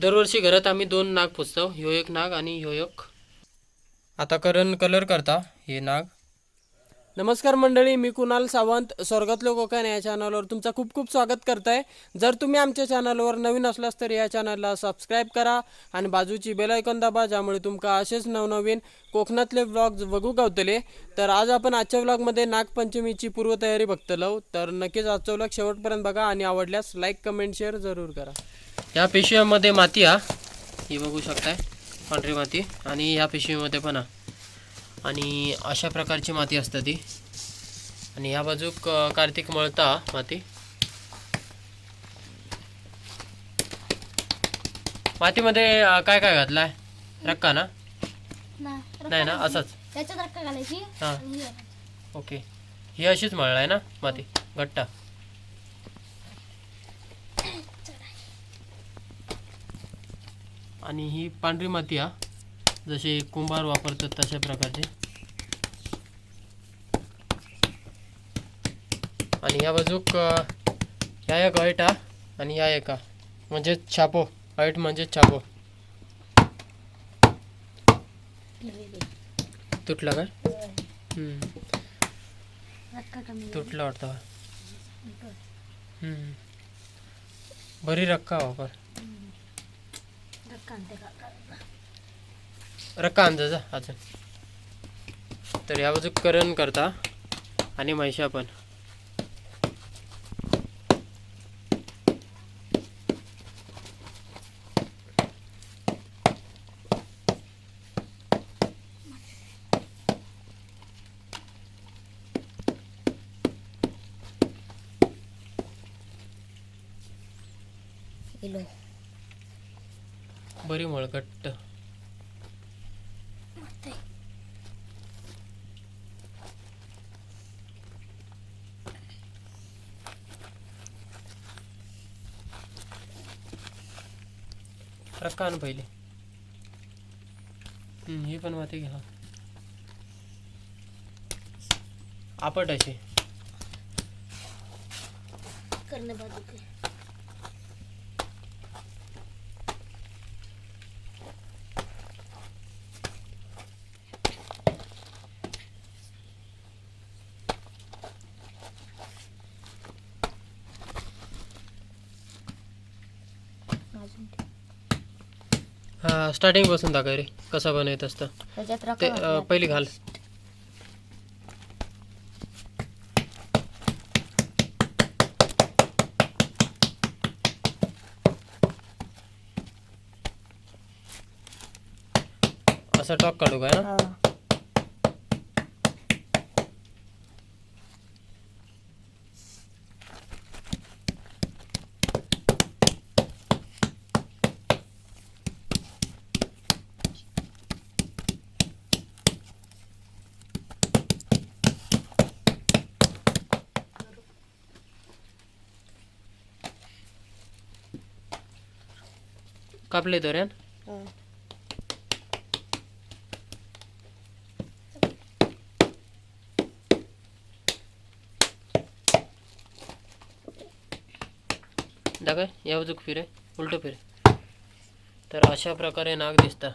दरवर्षी घरात आम्ही दोन नाग पुजतो ह्यो एक नाग आणि ह्यो एक. आता करण कलर करता हे नाग. नमस्कार मंडळी मी कुणाल सावंत स्वर्गातलो कोकण या चॅनलवर तुमचं खूप खूप स्वागत करताय. जर तुम्ही आमच्या चॅनलवर नवीन असलास तर या चॅनलला सबस्क्राईब करा आणि बाजूची बेल आयकॉन दाबा ज्यामुळे तुमका असेच नवनवीन कोकणातले व्लॉग्स बघू गावतले. तर आज आपण आजच्या ब्लॉगमध्ये नागपंचमीची पूर्वतयारी बघतलो. तर नक्कीच आजचा ब्लॉग शेवटपर्यंत बघा आणि आवडल्यास लाईक कमेंट शेअर जरूर करा. या पिशव्यामध्ये माती हा. ही बघू शकताय पांढरी माती. आणि ह्या पिशवीमध्ये पण हा. आणि अशा प्रकारची माती असते ती. आणि ह्या बाजूक कार्तिक मळता माती. मातीमध्ये काय काय घातलाय? रक्का ना? नाही ना असंच. त्याच्यात रक्का घालायची. हां. ओके. ही अशीच मळलाय ना माती. घट्टा. आणि ही पांढरी माती हा जसे कुंभार वापरतात तशा प्रकारचे. आणि ह्या बाजूक या ह्या एक हईट हा आणि ह्या एका म्हणजे छापो हईट म्हणजे छापो. तुटला काय तुटला वाटतं. बरी रक्का वापर. रक्का आणते का रक्का अजून. तर या बाजू करण करता आणि म्हैशा पण किलो बरी मळकट्ट आण पहिले. ही पण माती घ्या आपट अशी. हा स्टार्टिंगपासून दाखव रे कसा बनवत असतं त्याच्यात ते रक्का अं, घातला. पहिली घाल असा टॉक काढू काय ना हा. कापले दोऱ्यान हा. दाखव या बाजूक फिरे उलट फिरे. तर अशा प्रकारे नाग दिसता.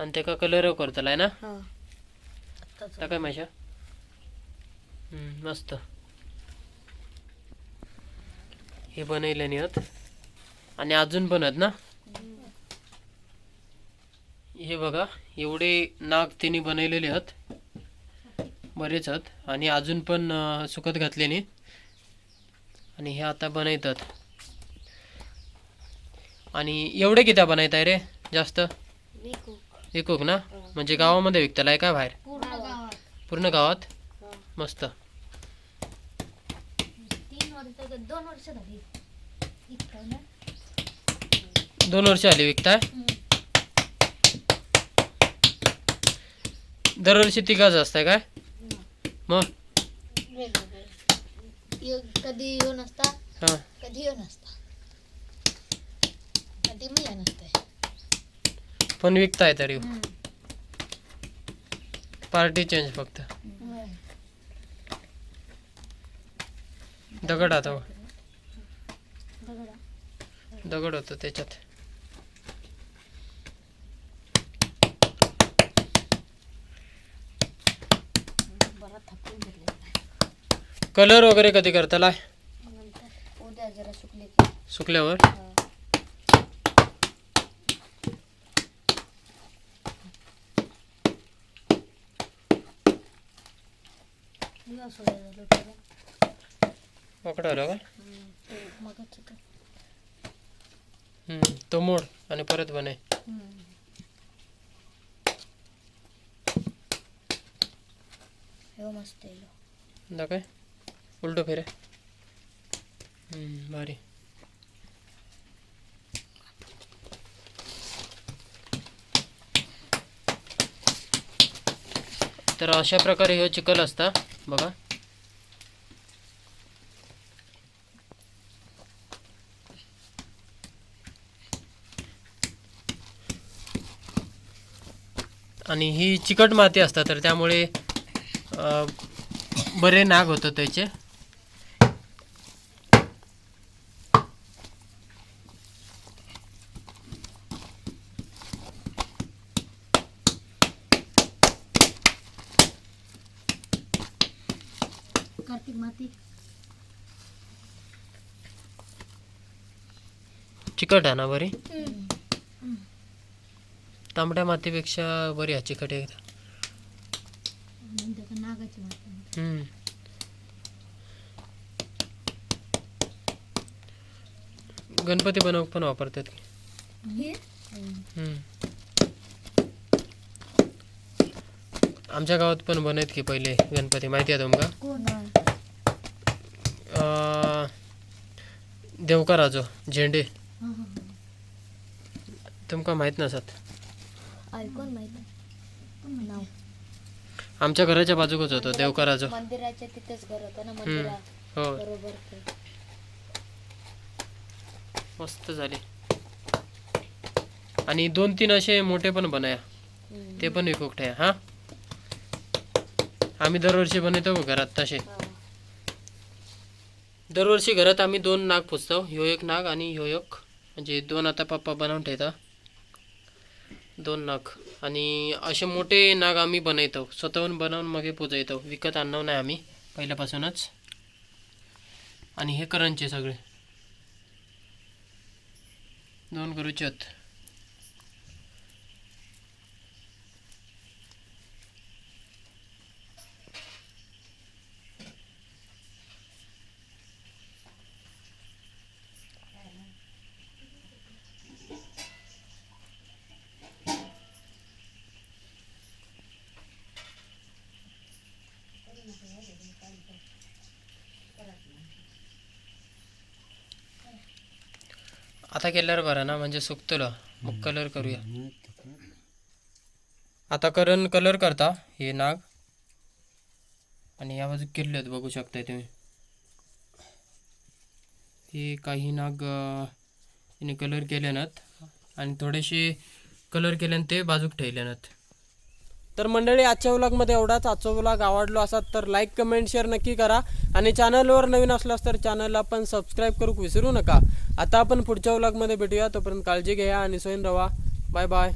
आणि तेका कलर करतलाय ना. टाकाय माझ्या मस्त. हे बनवले नाही आहेत आणि अजून पण आहेत ना? हे बघा एवढे नाग त्यांनी बनवलेले आहेत. बरेच आहेत. आणि अजून पण सुकत घातले नाही आणि हे आता बनवतात. आणि एवढे किती बनवताय रे? जास्त? एकूक ना? म्हणजे गावामध्ये विकताला आहे का बाहेर? पूर्ण गावात? मस्त. तीन वर्ष दोन वर्ष झाली. दोन वर्ष आली विकताय. दरवर्षी तिघाच असताय काय? मग? कधी येऊ नसता हां. कधी येऊ नसता. कधी मी येऊ नसते. पण विकताय तरी. पार्टी चेंज फक्त. दगड आता. दगड होतं त्याच्यात बरा थकून घेतले कलर वगैरे कधी करताला? नंतर उद्या जरा सुकले की. सुकल्यावर? का? हम्म, ते मगाच होतं. हम्म, तो मोड आणि परत हम्म. ह्यो मस्त ह्यो. उलटो फिरे. भारी. तर अशा प्रकारे ह्यो चिकल असता बघा. आणि ही चिकट माती असतात तर त्यामुळे बरे नाग होतं त्याचे. कार्तिक माती चिकट आहे ना बरी? तांबड्या मातीपेक्षा बरी आहे चिकट का नागाची माती हम्म. गणपती बनव पण वापरतात. हे? हम्म. आमच्या गावात पण बनत की पहिले गणपती. माहिती आहे तुमका? कोण अं, देवकाराजो झेंडे. तुमका माहीत नसत. ऐकून माहिती नाव. आमच्या घराच्या बाजूकच होतो देवकाराजो मंदिराच्या तिथेच घर होतं ना मंदिरा हो. बरोबर ते. मस्त झाले. आणि दोन तीन असे मोठे पण बनाया. हम्म. ते पण विकूक हा? आम्ही दरवर्षी बनवतो घरात तसे. हा. दरवर्षी घरात आम्ही दोन नाग पुजतो. ह्यो एक नाग आणि ह्यो एक म्हणजे दोन आता पप्पा बनवून ठेवता. दोन नाग. आणि असे मोठे नाग आम्ही बनवतो. स्वतःहून बनवून मग पुजवतो. विकत आणणार नाही आम्ही पहिल्यापासूनच. आणि हे करंचे सगळे. दोन करूचे आहेत आता केल्यावर बरं ना म्हणजे सुकतलो. मग कलर करूया. आता करण कलर करता हे नाग. आणि या बाजू केले आहेत बघू शकताय तुम्ही. हे काही नाग तिने कलर केले नात आणि थोडेसे कलर केल्यान ते बाजूक ठेवल्यानत तर मंडळी आजच्या व्लॉगमध्ये एवढाच. आजचा व्लॉग आवडलो असाल तर लाईक कमेंट शेअर नक्की करा. आणि चॅनलवर नवीन असलास तर चॅनलला पण सबस्क्राईब करू विसरू नका. आता आपण पुढच्या व्लॉगमध्ये भेटूया. तोपर्यंत काळजी घ्या आणि सोयीन रवा. Bye bye